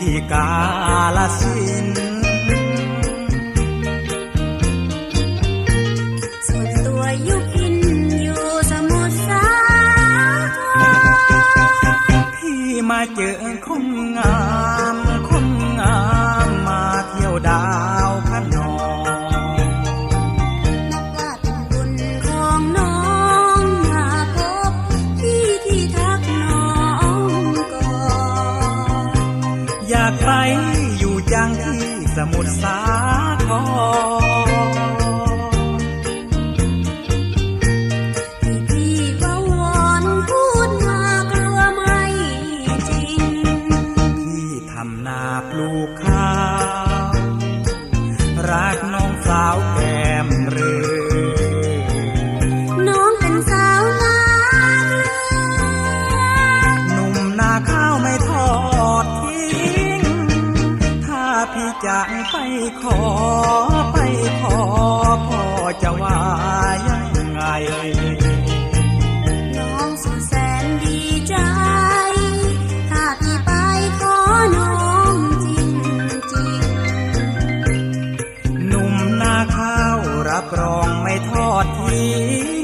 ที่กาลสินส่วนตัวยุพินอยู่สมุทรสาครพี่มาเจอคนงามากไปอยู่จังที่สมุทรสาคราพี่จะไปขอไปขอพ่อจะว่ายังไงน้องสุดแสนดีใจ ถ้าพี่ไปขอน้องจริงจริงหนุ่มนาข้าวรับรองไม่ทอดทิ้ง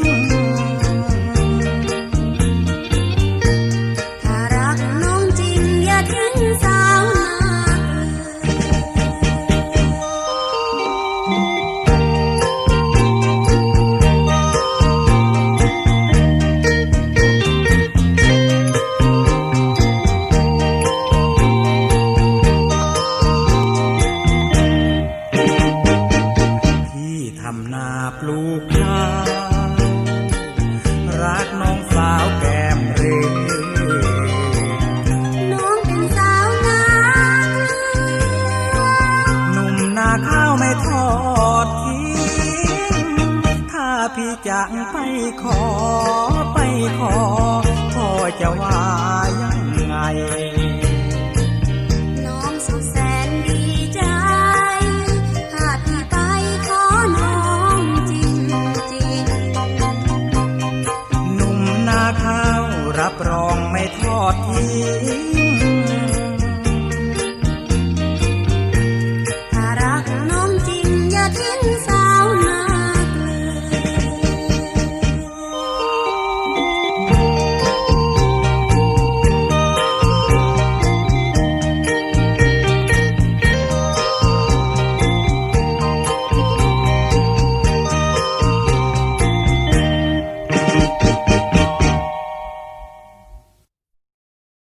ำนาปลูกข้าวรักน้องสาวแก้มเรือน้องเป็นสาวนาเกลือหนุ่มนาข้าวไม่ทอดทิ้งถ้าพี่จะไปขอไป องไม่ทอดทิ้ง